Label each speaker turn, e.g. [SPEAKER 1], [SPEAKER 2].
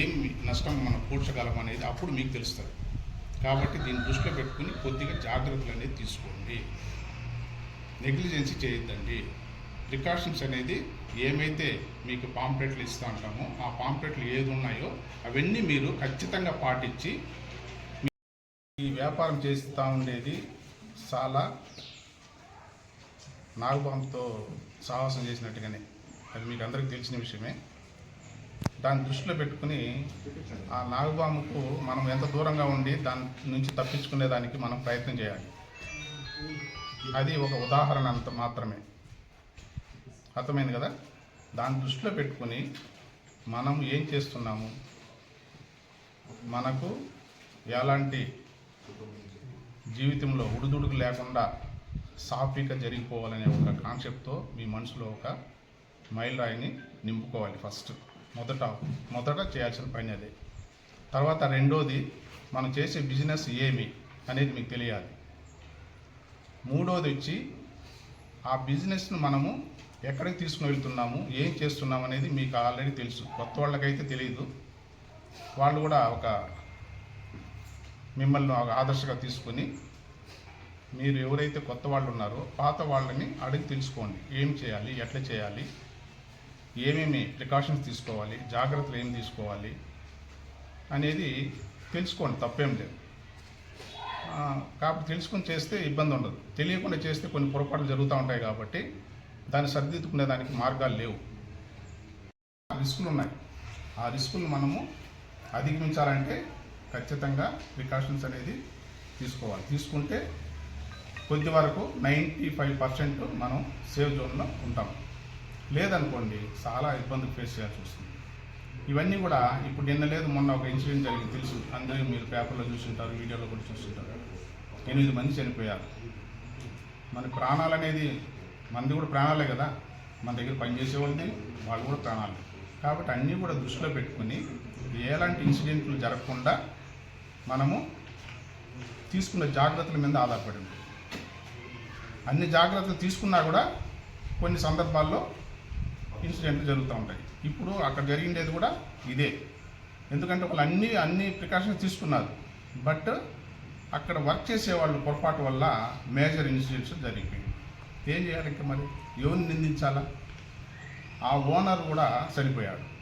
[SPEAKER 1] ఏం నష్టం మనం పూడ్చగలం అనేది అప్పుడు మీకు తెలుస్తుంది. కాబట్టి దీన్ని దృష్టిలో పెట్టుకుని కొద్దిగా జాగ్రత్తలు అనేది తీసుకోండి. నెగ్లిజెన్సీ చేయొద్దండి. ప్రికాషన్స్ అనేది ఏమైతే మీకు పాంప్లెట్లు ఇస్తూ ఉంటామో ఆ పాంప్లెట్లు ఏది ఉన్నాయో అవన్నీ మీరు ఖచ్చితంగా పాటించి ఈ వ్యాపారం చేస్తూ ఉండేది చాలా నాగబాంబుతో సాహసం చేసినట్టుగానే. అది మీకు అందరికీ తెలిసిన విషయమే. దాన్ని దృష్టిలో పెట్టుకుని ఆ నాగబాముకు మనం ఎంత దూరంగా ఉండి దాని నుంచి తప్పించుకునే దానికి మనం ప్రయత్నం చేయాలి. అది ఒక ఉదాహరణ అంత మాత్రమే. అర్థమైంది కదా? దాన్ని దృష్టిలో పెట్టుకుని మనం ఏం చేస్తున్నాము? మనకు ఎలాంటి జీవితంలో ఉడుదుడుకు లేకుండా సాఫీగా జరిగిపోవాలనే ఒక కాన్సెప్ట్తో మీ మనసులో ఒక మైల్ రాయిని నింపుకోవాలి ఫస్ట్. మొదట మొదట చేయాల్సిన పని అది. తర్వాత రెండోది మనం చేసే బిజినెస్ ఏమి అనేది మీకు తెలియాలి. మూడోది వచ్చి ఆ బిజినెస్ను మనము ఎక్కడికి తీసుకుని వెళ్తున్నాము ఏం చేస్తున్నాము అనేది మీకు ఆల్రెడీ తెలుసు. కొత్త వాళ్ళకైతే తెలియదు వాళ్ళు కూడా ఒక మిమ్మల్ని ఒక ఆదర్శగా తీసుకొని మీరు ఎవరైతే కొత్త వాళ్ళు ఉన్నారో పాత వాళ్ళని అడిగి తెలుసుకోండి. ఏం చేయాలి ఎట్లా చేయాలి ఏమేమి ప్రికాషన్స్ తీసుకోవాలి జాగ్రత్తలు ఏం తీసుకోవాలి అనేది తెలుసుకోండి తప్పేం లేదు. కాబట్టి తెలుసుకొని చేస్తే ఇబ్బంది ఉండదు. తెలియకుండా చేస్తే కొన్ని పొరపాట్లు జరుగుతూ ఉంటాయి కాబట్టి దాన్ని సరిదిద్దుకునే దానికి మార్గాలు లేవు. రిస్కులు ఉన్నాయి. ఆ రిస్కులు మనము అధిగమించాలంటే ఖచ్చితంగా ప్రికాషన్స్ అనేది తీసుకోవాలి. తీసుకుంటే కొద్ది వరకు నైంటీ ఫైవ్ పర్సెంట్ మనం సేఫ్ జోన్లో ఉంటాం. లేదనుకోండి చాలా ఇబ్బంది ఫేస్ చేయాల్సి వస్తుంది. ఇవన్నీ కూడా ఇప్పుడు నిన్న లేదు మొన్న ఒక ఇన్సిడెంట్ జరిగింది తెలుసు. అందరూ మీరు పేపర్లో చూస్తుంటారు వీడియోలో కూడా చూస్తుంటారు. ఎనిమిది మంది చనిపోయారు. మన ప్రాణాలు అనేది మనది కూడా ప్రాణాలే కదా. మన దగ్గర పనిచేసే వాళ్ళది వాళ్ళు కూడా ప్రాణాలు. కాబట్టి అన్నీ కూడా దృష్టిలో పెట్టుకుని ఎలాంటి ఇన్సిడెంట్లు జరగకుండా మనము తీసుకున్న జాగ్రత్తల మీద ఆధారపడి అన్ని జాగ్రత్తలు తీసుకున్నా కూడా కొన్ని సందర్భాల్లో ఇన్సిడెంట్లు జరుగుతూ ఉంటాయి. ఇప్పుడు అక్కడ జరిగిండేది కూడా ఇదే. ఎందుకంటే వాళ్ళు అన్ని అన్ని ప్రికాషన్స్ తీసుకున్నారు. బట్ అక్కడ వర్క్ చేసే వాళ్ళు పొరపాటు వల్ల మేజర్ ఇన్సిడెంట్స్ జరిగిపోయింది ఏం చేయాలి ఇంకా మరి? ఎవరిని నిందించాలా? ఆ ఓనర్ కూడా చనిపోయాడు.